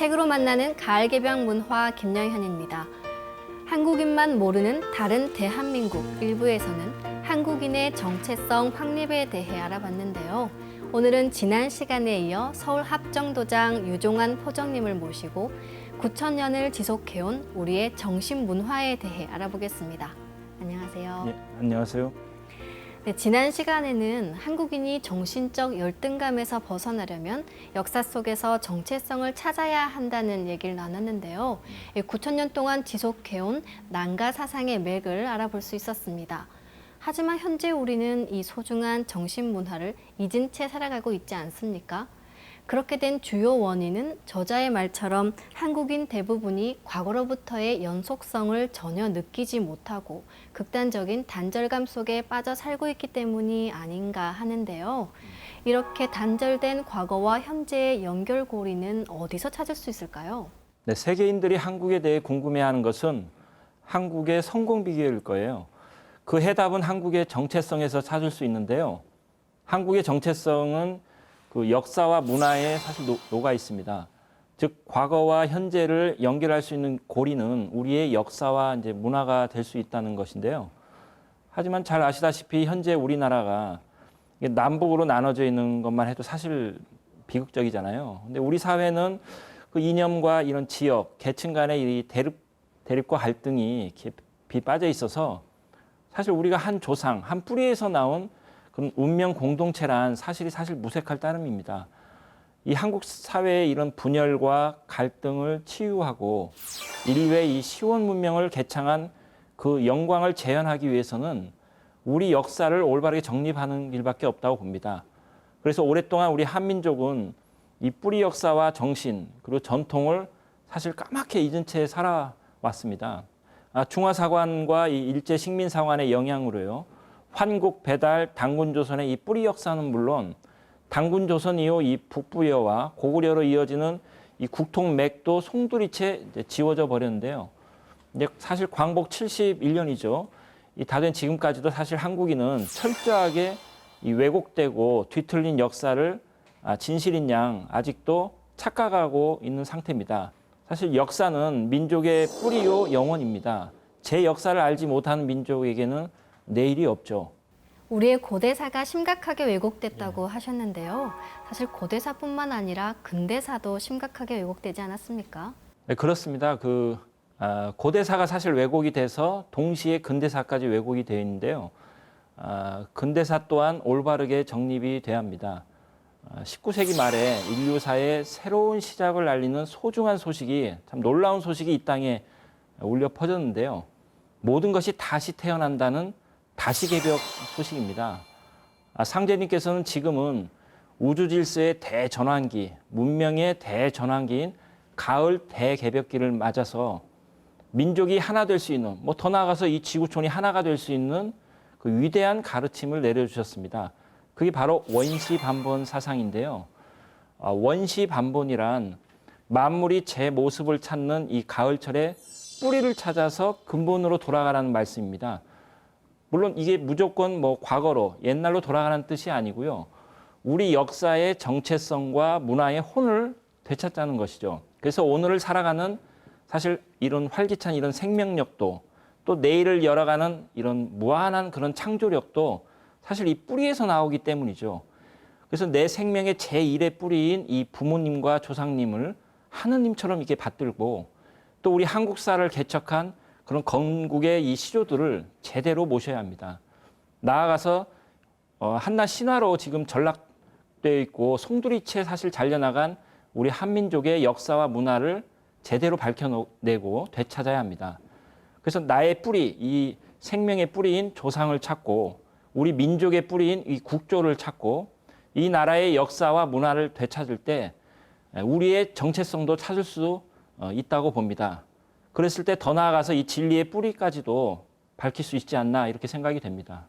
책으로 만나는 가을 개병 문화 김영현입니다. 한국인만 모르는 다른 대한민국 일부에서는 한국인의 정체성 확립에 대해 알아봤는데요. 오늘은 지난 시간에 이어 서울 합정도장 유종환 포정님을 모시고 9천 년을 지속해온 우리의 정신 문화에 대해 알아보겠습니다. 안녕하세요. 예, 안녕하세요. 네, 지난 시간에는 한국인이 정신적 열등감에서 벗어나려면 역사 속에서 정체성을 찾아야 한다는 얘기를 나눴는데요. 9천 년 동안 지속해온 난가 사상의 맥을 알아볼 수 있었습니다. 하지만 현재 우리는 이 소중한 정신 문화를 잊은 채 살아가고 있지 않습니까? 그렇게 된 주요 원인은 저자의 말처럼 한국인 대부분이 과거로부터의 연속성을 전혀 느끼지 못하고 극단적인 단절감 속에 빠져 살고 있기 때문이 아닌가 하는데요. 이렇게 단절된 과거와 현재의 연결고리는 어디서 찾을 수 있을까요? 네, 세계인들이 한국에 대해 궁금해하는 것은 한국의 성공 비결일 거예요. 그 해답은 한국의 정체성에서 찾을 수 있는데요. 한국의 정체성은 그 역사와 문화에 사실 녹- 녹아 있습니다. 즉 과거와 현재를 연결할 수 있는 고리는 우리의 역사와 이제 문화가 될 수 있다는 것인데요. 하지만 잘 아시다시피 현재 우리나라가 남북으로 나눠져 있는 것만 해도 사실 비극적이잖아요. 근데 우리 사회는 그 이념과 이런 지역, 계층 간의 이 대립, 대립과 갈등이 깊이 빠져 있어서 사실 우리가 한 조상, 한 뿌리에서 나온 그런 운명 공동체란 사실이 사실 무색할 따름입니다. 이 한국 사회의 이런 분열과 갈등을 치유하고 인류의 이 시원 문명을 개창한 그 영광을 재현하기 위해서는 우리 역사를 올바르게 정립하는 길밖에 없다고 봅니다. 그래서 오랫동안 우리 한민족은 이 뿌리 역사와 정신 그리고 전통을 사실 까맣게 잊은 채 살아왔습니다. 아, 중화사관과 이 일제 식민사관의 영향으로요. 환국 배달 당군 조선의 이 뿌리 역사는 물론 당군 조선 이후 이 북부여와 고구려로 이어지는 이 국통 맥도 송두리째 지워져 버렸는데요. 이제 사실 광복 71년이죠. 이 다 된 지금까지도 사실 한국인은 철저하게 이 왜곡되고 뒤틀린 역사를 아, 진실인 양 아직도 착각하고 있는 상태입니다. 사실 역사는 민족의 뿌리요 영혼입니다. 제 역사를 알지 못하는 민족에게는 내일이 없죠. 우리의 고대사가 심각하게 왜곡됐다고 하셨는데요. 사실 고대사뿐만 아니라 근대사도 심각하게 왜곡되지 않았습니까? 네, 그렇습니다. 그 아, 고대사가 사실 왜곡이 돼서 동시에 근대사까지 왜곡이 되어 있는데요. 아, 근대사 또한 올바르게 정립이 돼야 합니다. 아, 19세기 말에 인류사의 새로운 시작을 알리는 소중한 소식이 참 놀라운 소식이 이 땅에 울려 퍼졌는데요. 모든 것이 다시 태어난다는 다시 개벽 소식입니다. 아, 상제님께서는 지금은 우주 질서의 대전환기, 문명의 대전환기인 가을 대개벽기를 맞아서 민족이 하나 될 수 있는, 뭐 더 나아가서 이 지구촌이 하나가 될 수 있는 그 위대한 가르침을 내려주셨습니다. 그게 바로 원시 반본 사상인데요. 아, 원시 반본이란 만물이 제 모습을 찾는 이 가을철에 뿌리를 찾아서 근본으로 돌아가라는 말씀입니다. 물론 이게 무조건 뭐 과거로 옛날로 돌아가는 뜻이 아니고요. 우리 역사의 정체성과 문화의 혼을 되찾자는 것이죠. 그래서 오늘을 살아가는 사실 이런 활기찬 이런 생명력도 또 내일을 열어가는 이런 무한한 그런 창조력도 사실 이 뿌리에서 나오기 때문이죠. 그래서 내 생명의 제1의 뿌리인 이 부모님과 조상님을 하느님처럼 이렇게 받들고 또 우리 한국사를 개척한 그런 건국의 이 시조들을 제대로 모셔야 합니다. 나아가서 어, 한낱 신화로 지금 전락되어 있고 송두리째 사실 잘려나간 우리 한민족의 역사와 문화를 제대로 밝혀내고 되찾아야 합니다. 그래서 나의 뿌리, 이 생명의 뿌리인 조상을 찾고 우리 민족의 뿌리인 이 국조를 찾고 이 나라의 역사와 문화를 되찾을 때 우리의 정체성도 찾을 수 어, 있다고 봅니다. 그랬을 때 더 나아가서 이 진리의 뿌리까지도 밝힐 수 있지 않나 이렇게 생각이 됩니다.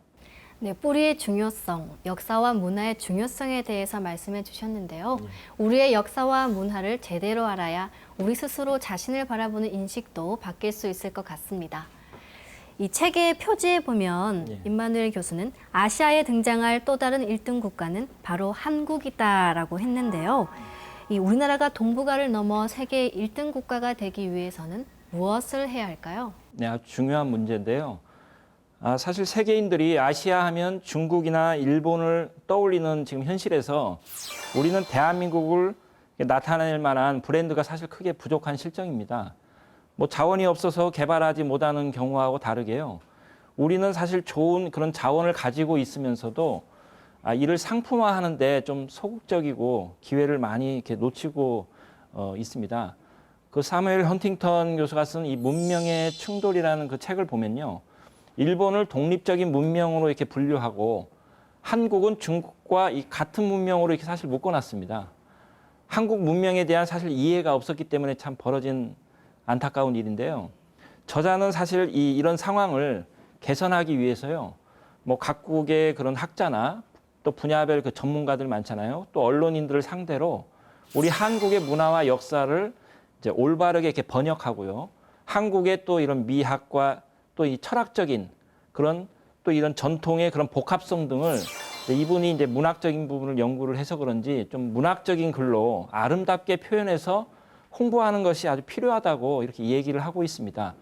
네, 뿌리의 중요성, 역사와 문화의 중요성에 대해서 말씀해 주셨는데요. 우리의 역사와 문화를 제대로 알아야 우리 스스로 자신을 바라보는 인식도 바뀔 수 있을 것 같습니다. 이 책의 표지에 보면 예. 임마누엘 교수는 아시아에 등장할 또 다른 일등 국가는 바로 한국이다라고 했는데요. 이 우리나라가 동북아를 넘어 세계 1등 국가가 되기 위해서는 무엇을 해야 할까요? 네, 아주 중요한 문제인데요. 아, 사실 세계인들이 아시아 하면 중국이나 일본을 떠올리는 지금 현실에서 우리는 대한민국을 나타낼 만한 브랜드가 사실 크게 부족한 실정입니다. 뭐 자원이 없어서 개발하지 못하는 경우하고 다르게요. 우리는 사실 좋은 그런 자원을 가지고 있으면서도 아, 이를 상품화하는데 좀 소극적이고 기회를 많이 이렇게 놓치고 어, 있습니다. 그 사무엘 헌팅턴 교수가 쓴 이 문명의 충돌이라는 그 책을 보면요. 일본을 독립적인 문명으로 이렇게 분류하고 한국은 중국과 이 같은 문명으로 이렇게 사실 묶어놨습니다. 한국 문명에 대한 사실 이해가 없었기 때문에 참 벌어진 안타까운 일인데요. 저자는 사실 이 이런 상황을 개선하기 위해서요. 뭐 각국의 그런 학자나 또 분야별 그 전문가들 많잖아요. 또 언론인들을 상대로 우리 한국의 문화와 역사를 이제 올바르게 이렇게 번역하고요. 한국의 또 이런 미학과 또 이 철학적인 그런 또 이런 전통의 그런 복합성 등을 이제 이분이 이제 문학적인 부분을 연구를 해서 그런지 좀 문학적인 글로 아름답게 표현해서 홍보하는 것이 아주 필요하다고 이렇게 얘기를 하고 있습니다.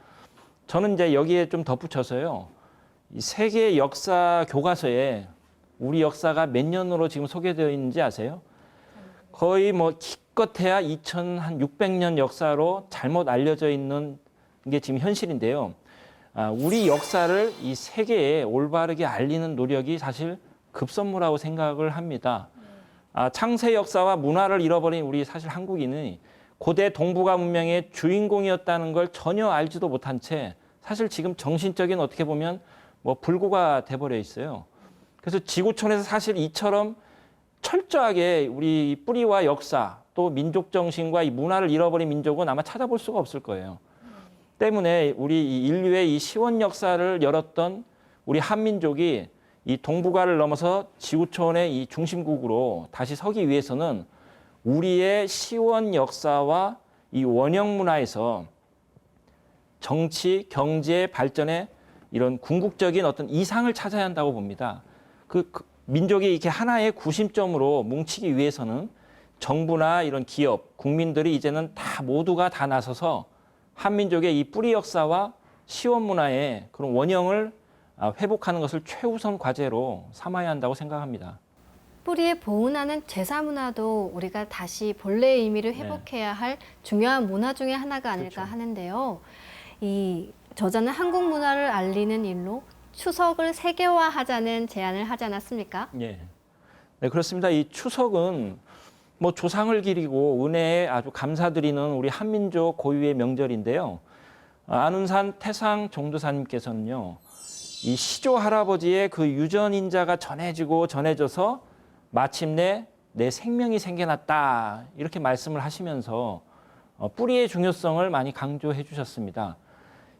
저는 이제 여기에 좀 덧붙여서요. 이 세계 역사 교과서에 우리 역사가 몇 년으로 지금 소개되어 있는지 아세요? 거의 뭐 기껏해야 2,600년 역사로 잘못 알려져 있는 게 지금 현실인데요. 아, 우리 역사를 이 세계에 올바르게 알리는 노력이 사실 급선무라고 생각을 합니다. 아, 창세 역사와 문화를 잃어버린 우리 사실 한국인이 고대 동북아 문명의 주인공이었다는 걸 전혀 알지도 못한 채 사실 지금 정신적인 어떻게 보면 뭐 불구가 돼버려 있어요. 그래서 지구촌에서 사실 이처럼 철저하게 우리 뿌리와 역사 또 민족 정신과 이 문화를 잃어버린 민족은 아마 찾아볼 수가 없을 거예요. 때문에 우리 이 인류의 이 시원 역사를 열었던 우리 한민족이 이 동북아를 넘어서 지구촌의 이 중심국으로 다시 서기 위해서는 우리의 시원 역사와 이 원형 문화에서 정치, 경제 발전에 이런 궁극적인 어떤 이상을 찾아야 한다고 봅니다. 그, 그 민족이 이렇게 하나의 구심점으로 뭉치기 위해서는 정부나 이런 기업, 국민들이 이제는 다 모두가 다 나서서 한민족의 이 뿌리 역사와 시원 문화의 그런 원형을 아, 회복하는 것을 최우선 과제로 삼아야 한다고 생각합니다. 뿌리에 보은하는 제사 문화도 우리가 다시 본래의 의미를 회복해야 할 중요한 문화 중에 하나가 아닐까 그렇죠. 하는데요. 이 저자는 한국 문화를 알리는 일로 추석을 세계화하자는 제안을 하지 않았습니까? 예. 네, 그렇습니다. 이 추석은 뭐 조상을 기리고 은혜에 아주 감사드리는 우리 한민족 고유의 명절인데요. 아, 안운산 태상 종도사님께서는요, 이 시조 할아버지의 그 유전인자가 전해지고 전해져서 마침내 내 생명이 생겨났다 이렇게 말씀을 하시면서 어, 뿌리의 중요성을 많이 강조해 주셨습니다.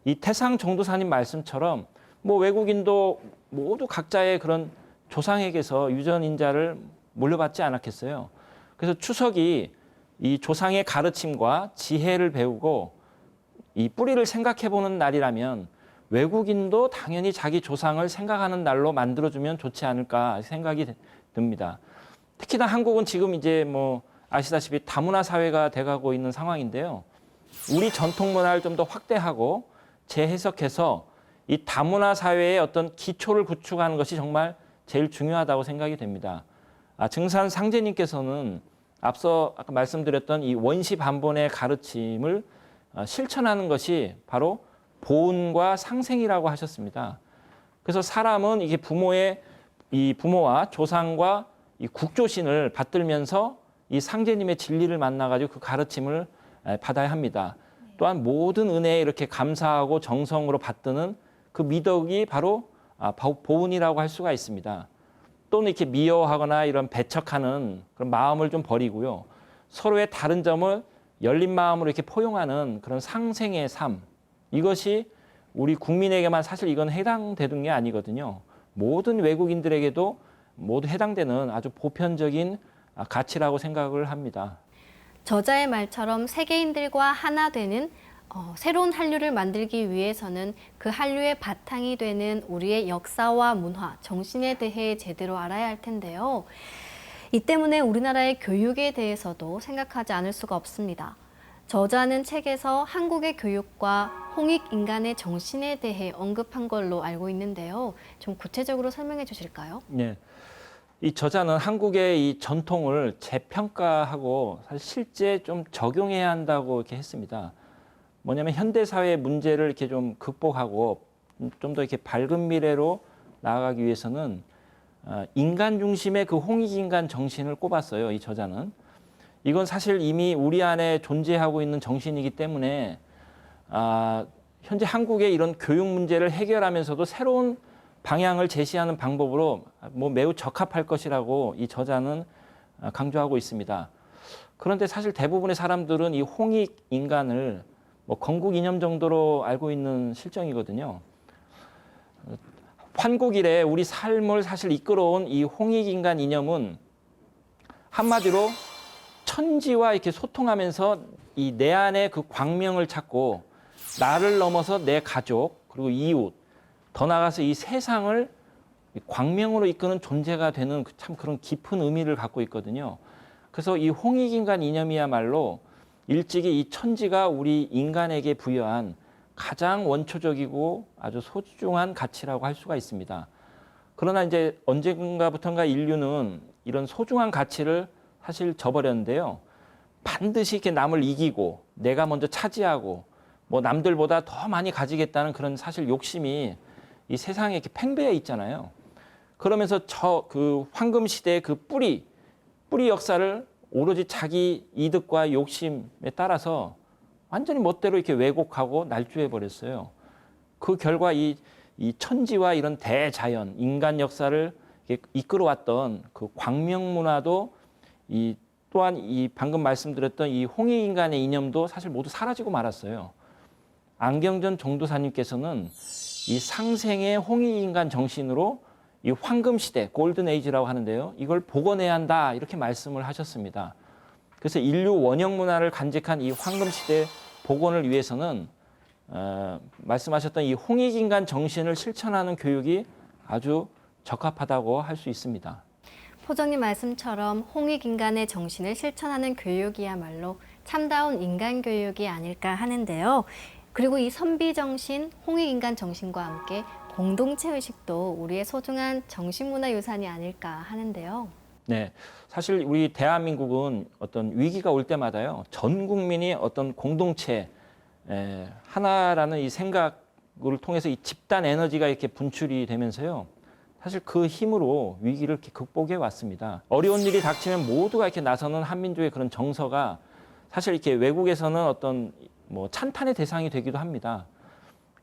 이 태상 종도사님 말씀처럼 뭐 외국인도 모두 각자의 그런 조상에게서 유전인자를 물려받지 않았겠어요. 그래서 추석이 이 조상의 가르침과 지혜를 배우고 이 뿌리를 생각해 보는 날이라면 외국인도 당연히 자기 조상을 생각하는 날로 만들어주면 좋지 않을까 생각이 듭니다. 특히나 한국은 지금 이제 뭐 아시다시피 다문화 사회가 돼가고 있는 상황인데요. 우리 전통 문화를 좀 더 확대하고 재해석해서 이 다문화 사회의 어떤 기초를 구축하는 것이 정말 제일 중요하다고 생각이 됩니다. 아, 증산 상제님께서는 앞서 아까 말씀드렸던 이 원시 반본의 가르침을 어, 실천하는 것이 바로 보온과 상생이라고 하셨습니다. 그래서 사람은 이게 부모의 이 부모와 조상과 이 국조신을 받들면서 이 상제님의 진리를 만나가지고 그 가르침을 에, 받아야 합니다. 또한 모든 은혜에 이렇게 감사하고 정성으로 받드는 그 미덕이 바로 아, 보- 보은이라고 할 수가 있습니다. 또는 이렇게 미워하거나 이런 배척하는 그런 마음을 좀 버리고요. 서로의 다른 점을 열린 마음으로 이렇게 포용하는 그런 상생의 삶. 이것이 우리 국민에게만 사실 이건 해당되는 게 아니거든요. 모든 외국인들에게도 모두 해당되는 아주 보편적인 아, 가치라고 생각을 합니다. 저자의 말처럼 세계인들과 하나 되는 어, 새로운 한류를 만들기 위해서는 그 한류의 바탕이 되는 우리의 역사와 문화, 정신에 대해 제대로 알아야 할 텐데요. 이 때문에 우리나라의 교육에 대해서도 생각하지 않을 수가 없습니다. 저자는 책에서 한국의 교육과 홍익 인간의 정신에 대해 언급한 걸로 알고 있는데요. 좀 구체적으로 설명해 주실까요? 네. 이 저자는 한국의 이 전통을 재평가하고 사실 실제 좀 적용해야 한다고 이렇게 했습니다. 뭐냐면 현대 사회의 문제를 이렇게 좀 극복하고 좀 더 이렇게 밝은 미래로 나아가기 위해서는 어, 인간 중심의 그 홍익 인간 정신을 꼽았어요. 이 저자는 이건 사실 이미 우리 안에 존재하고 있는 정신이기 때문에 아, 현재 한국의 이런 교육 문제를 해결하면서도 새로운 방향을 제시하는 방법으로 뭐 매우 적합할 것이라고 이 저자는 아, 강조하고 있습니다. 그런데 사실 대부분의 사람들은 이 홍익 인간을 뭐 건국 이념 정도로 알고 있는 실정이거든요. 환국 이래 우리 삶을 사실 이끌어온 이 홍익 인간 이념은 한마디로 천지와 이렇게 소통하면서 이 내 안에 그 광명을 찾고 나를 넘어서 내 가족 그리고 이웃 더 나아가서 이 세상을 이 광명으로 이끄는 존재가 되는 그참 그런 깊은 의미를 갖고 있거든요. 그래서 이 홍익인간 이념이야말로 일찍이 이 천지가 우리 인간에게 부여한 가장 원초적이고 아주 소중한 가치라고 할 수가 있습니다. 그러나 이제 언젠가부턴가 인류는 이런 소중한 가치를 사실 저버렸는데요. 반드시 이렇게 남을 이기고 내가 먼저 차지하고 뭐 남들보다 더 많이 가지겠다는 그런 사실 욕심이 이 세상에 이렇게 팽배해 있잖아요. 그러면서 저 그 황금 시대의 그 뿌리 뿌리 역사를 오로지 자기 이득과 욕심에 따라서 완전히 멋대로 이렇게 왜곡하고 날조해 버렸어요. 그 결과 이, 이 천지와 이런 대자연, 인간 역사를 이끌어왔던 그 광명 문화도 이 또한 이 방금 말씀드렸던 이 홍익 인간의 이념도 사실 모두 사라지고 말았어요. 안경전 종도사님께서는 이 상생의 홍익 인간 정신으로 이 황금 시대, 골든 에이지라고 하는데요. 이걸 복원해야 한다 이렇게 말씀을 하셨습니다. 그래서 인류 원형 문화를 간직한 이 황금 시대 복원을 위해서는 어, 말씀하셨던 이 홍익 인간 정신을 실천하는 교육이 아주 적합하다고 할 수 있습니다. 포정님 말씀처럼 홍익 인간의 정신을 실천하는 교육이야말로 참다운 인간 교육이 아닐까 하는데요. 그리고 이 선비 정신, 홍익 인간 정신과 함께 공동체 의식도 우리의 소중한 정신문화 유산이 아닐까 하는데요. 네, 사실 우리 대한민국은 어떤 위기가 올 때마다요 전 국민이 어떤 공동체 에, 하나라는 이 생각을 통해서 이 집단 에너지가 이렇게 분출이 되면서요 사실 그 힘으로 위기를 이렇게 극복해 왔습니다. 어려운 일이 닥치면 모두가 이렇게 나서는 한민족의 그런 정서가 사실 이렇게 외국에서는 어떤 뭐 찬탄의 대상이 되기도 합니다.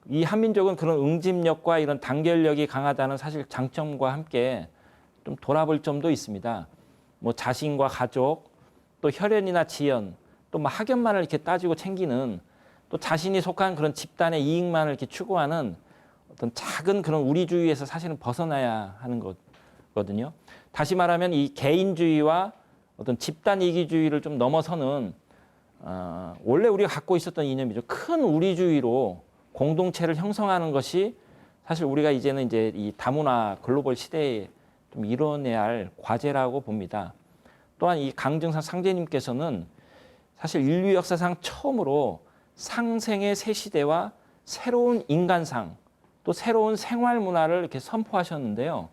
이 한민족은 그런 응집력과 이런 단결력이 강하다는 사실 장점과 함께 좀 돌아볼 점도 있습니다. 뭐 자신과 가족, 또 혈연이나 지연, 또 뭐 학연만을 이렇게 따지고 챙기는 또 자신이 속한 그런 집단의 이익만을 이렇게 추구하는 어떤 작은 그런 우리주의에서 사실은 벗어나야 하는 거거든요. 다시 말하면 이 개인주의와 어떤 집단 이기주의를 좀 넘어서는 어, 원래 우리가 갖고 있었던 이념이죠. 큰 우리주의로 공동체를 형성하는 것이 사실 우리가 이제는 이제 이 다문화 글로벌 시대에 좀 이뤄내야 할 과제라고 봅니다. 또한 이 강정상 상제님께서는 사실 인류 역사상 처음으로 상생의 새 시대와 새로운 인간상 또 새로운 생활 문화를 이렇게 선포하셨는데요.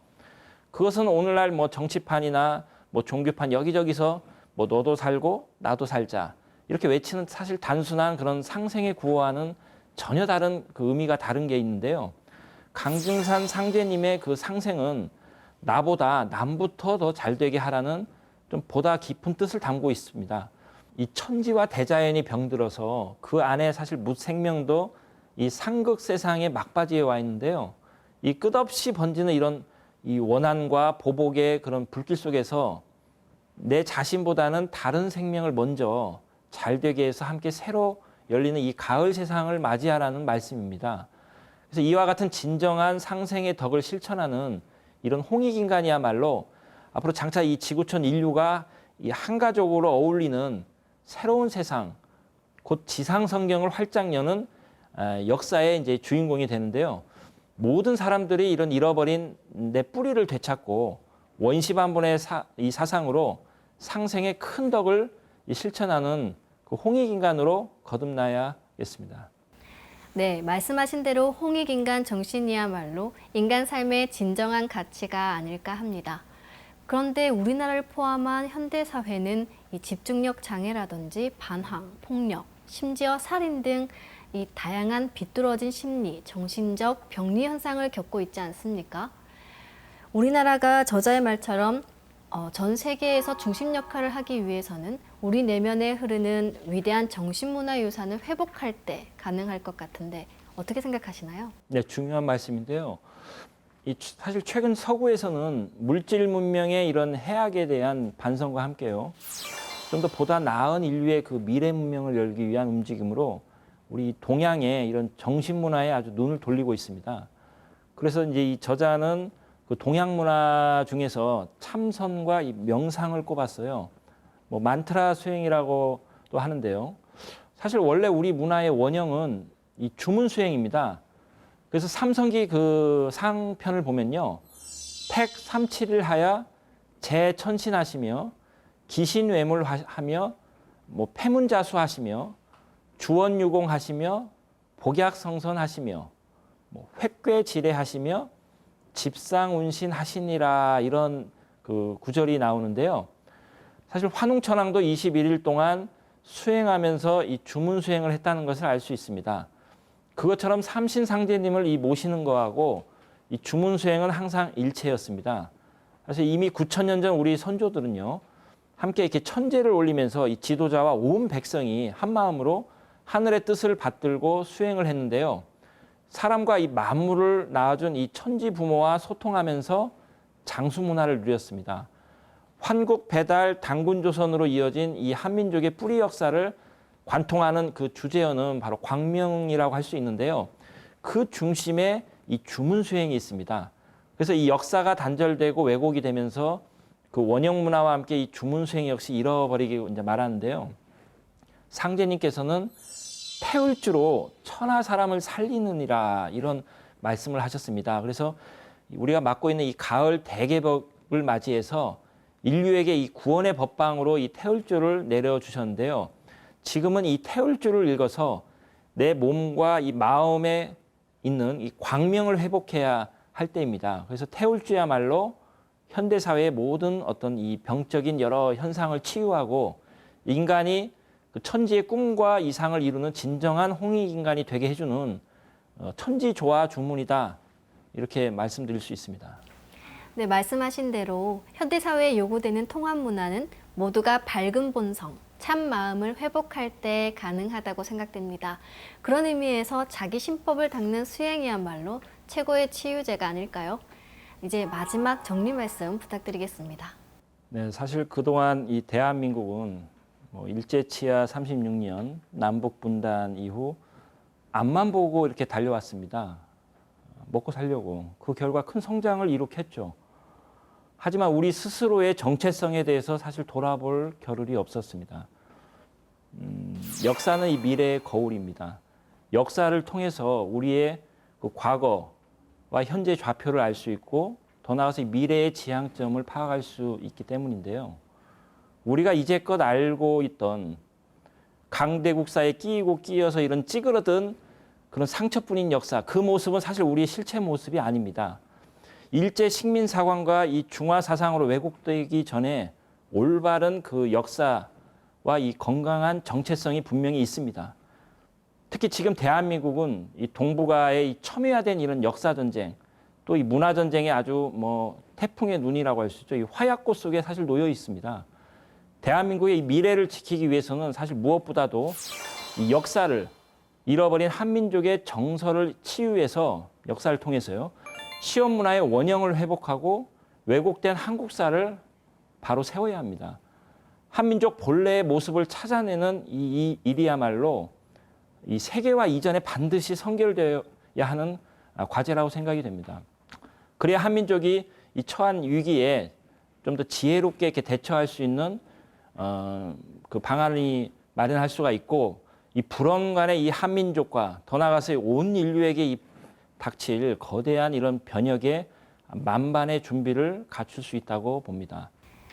그것은 오늘날 뭐 정치판이나 뭐 종교판 여기저기서 뭐 너도 살고 나도 살자 이렇게 외치는 사실 단순한 그런 상생의 구호와는 전혀 다른 그 의미가 다른 게 있는데요. 강증산 상제님의 그 상생은 나보다 남부터 더 잘 되게 하라는 좀 보다 깊은 뜻을 담고 있습니다. 이 천지와 대자연이 병들어서 그 안에 사실 무생명도 이 상극 세상의 막바지에 와 있는데요. 이 끝없이 번지는 이런 이 원한과 보복의 그런 불길 속에서 내 자신보다는 다른 생명을 먼저 잘 되게 해서 함께 새로 열리는 이 가을 세상을 맞이하라는 말씀입니다. 그래서 이와 같은 진정한 상생의 덕을 실천하는 이런 홍익 인간이야말로 앞으로 장차 이 지구촌 인류가 이 한가족으로 어울리는 새로운 세상, 곧 지상 성경을 활짝 여는 아, 역사의 이제 주인공이 되는데요. 모든 사람들이 이런 잃어버린 내 뿌리를 되찾고 원시 반분의 사, 이 사상으로 상생의 큰 덕을 이 실천하는 그 홍익인간으로 거듭나야겠습니다. 네, 말씀하신 대로 홍익인간 정신이야말로 인간 삶의 진정한 가치가 아닐까 합니다. 그런데 우리나라를 포함한 현대 사회는 이 집중력 장애라든지 반항, 폭력, 심지어 살인 등 이 다양한 비뚤어진 심리, 정신적 병리 현상을 겪고 있지 않습니까? 우리나라가 저자의 말처럼 어, 전 세계에서 중심 역할을 하기 위해서는 우리 내면에 흐르는 위대한 정신문화 유산을 회복할 때 가능할 것 같은데 어떻게 생각하시나요? 네, 중요한 말씀인데요. 이 추- 사실 최근 서구에서는 물질 문명의 이런 해악에 대한 반성과 함께요. 좀 더 보다 나은 인류의 그 미래 문명을 열기 위한 움직임으로 우리 동양의 이런 정신 문화에 아주 눈을 돌리고 있습니다. 그래서 이제 이 저자는 그 동양 문화 중에서 참선과 이 명상을 꼽았어요. 뭐 만트라 수행이라고 또 하는데요. 사실 원래 우리 문화의 원형은 이 주문 수행입니다. 그래서 삼성기 그 상편을 보면요. 택 삼칠을 하여 재천신하시며 기신 외물 하며 뭐 폐문자수 하시며 주원유공 하시며 복약성선 하시며 뭐 획괴 지례하시며 집상운신 하시니라 이런 그 구절이 나오는데요. 사실 환웅천왕도 21일 동안 수행하면서 이 주문 수행을 했다는 것을 알 수 있습니다. 그것처럼 삼신상제님을 이 모시는 거하고 이 주문 수행은 항상 일체였습니다. 그래서 이미 9천 년 전 우리 선조들은요. 함께 이렇게 천재를 올리면서 이 지도자와 온 백성이 한 마음으로 하늘의 뜻을 받들고 수행을 했는데요. 사람과 이 만물을 낳아준 이 천지 부모와 소통하면서 장수 문화를 누렸습니다. 환국 배달 당군 조선으로 이어진 이 한민족의 뿌리 역사를 관통하는 그 주제어는 바로 광명이라고 할 수 있는데요. 그 중심에 이 주문 수행이 있습니다. 그래서 이 역사가 단절되고 왜곡이 되면서 그 원형 문화와 함께 이 주문 수행 역시 잃어버리기 이제 말하는데요. 상제님께서는 태울주로 천하 사람을 살리느니라 이런 말씀을 하셨습니다. 그래서 우리가 맡고 있는 이 가을 대개복을 맞이해서 인류에게 이 구원의 법방으로 이 태울주를 내려 주셨는데요. 지금은 이 태울주를 읽어서 내 몸과 이 마음에 있는 이 광명을 회복해야 할 때입니다. 그래서 태울주야말로 현대 사회의 모든 어떤 이 병적인 여러 현상을 치유하고 인간이 그 천지의 꿈과 이상을 이루는 진정한 홍익 인간이 되게 해주는 어, 천지 조화 주문이다 이렇게 말씀드릴 수 있습니다. 네, 말씀하신 대로 현대 사회에 요구되는 통합 문화는 모두가 밝은 본성, 참 마음을 회복할 때 가능하다고 생각됩니다. 그런 의미에서 자기 신법을 닦는 수행이야말로 최고의 치유제가 아닐까요? 이제 마지막 정리 말씀 부탁드리겠습니다. 네, 사실 그동안 이 대한민국은 뭐 일제 치하 36년 남북 분단 이후 앞만 보고 이렇게 달려왔습니다. 먹고 살려고 그 결과 큰 성장을 이룩했죠. 하지만 우리 스스로의 정체성에 대해서 사실 돌아볼 겨를이 없었습니다. 음, 역사는 이 미래의 거울입니다. 역사를 통해서 우리의 그 과거와 현재 좌표를 알 수 있고 더 나아가서 이 미래의 지향점을 파악할 수 있기 때문인데요. 우리가 이제껏 알고 있던 강대국사에 끼이고 끼어서 이런 찌그러든 그런 상처뿐인 역사, 그 모습은 사실 우리의 실체 모습이 아닙니다. 일제 식민 사관과 이 중화 사상으로 왜곡되기 전에 올바른 그 역사와 이 건강한 정체성이 분명히 있습니다. 특히 지금 대한민국은 이 동북아의 이 첨예화된 이런 역사 전쟁, 또 이 문화 전쟁에 아주 뭐 태풍의 눈이라고 할 수 있죠. 이 화약고 속에 사실 놓여 있습니다. 대한민국의 이 미래를 지키기 위해서는 사실 무엇보다도 이 역사를 잃어버린 한민족의 정서를 치유해서 역사를 통해서요. 시험 문화의 원형을 회복하고 왜곡된 한국사를 바로 세워야 합니다. 한민족 본래의 모습을 찾아내는 이, 이 일이야말로 이 세계화 이전에 반드시 선결되어야 하는 아, 과제라고 생각이 됩니다. 그래야 한민족이 이 처한 위기에 좀 더 지혜롭게 이렇게 대처할 수 있는 어, 그 방안이 마련할 수가 있고 이 불언 간의 이 한민족과 더 나아가서 온 인류에게 이 닥칠 거대한 이런 변혁에 만반의 준비를 갖출 수 있다고 봅니다.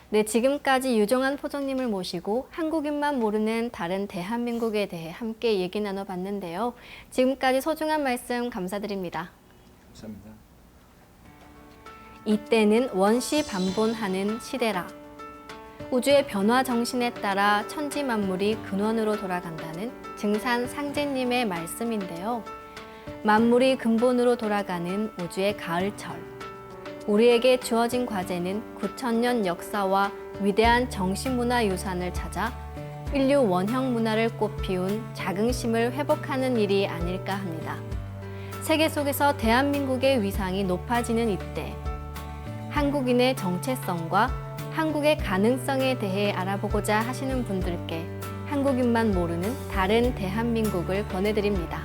네, 지금까지 유정한 포정님을 모시고 한국인만 모르는 다른 대한민국에 대해 함께 얘기 나눠봤는데요. 지금까지 소중한 말씀 감사드립니다. 감사합니다. 이때는 원시 반본하는 시대라. 우주의 변화 정신에 따라 천지 만물이 근원으로 돌아간다는 증산 상제님의 말씀인데요. 만물이 근본으로 돌아가는 우주의 가을철. 우리에게 주어진 과제는 9천년 역사와 위대한 정신문화 유산을 찾아 인류 원형 문화를 꽃피운 자긍심을 회복하는 일이 아닐까 합니다. 세계 속에서 대한민국의 위상이 높아지는 이때 한국인의 정체성과 한국의 가능성에 대해 알아보고자 하시는 분들께 한국인만 모르는 다른 대한민국을 권해드립니다.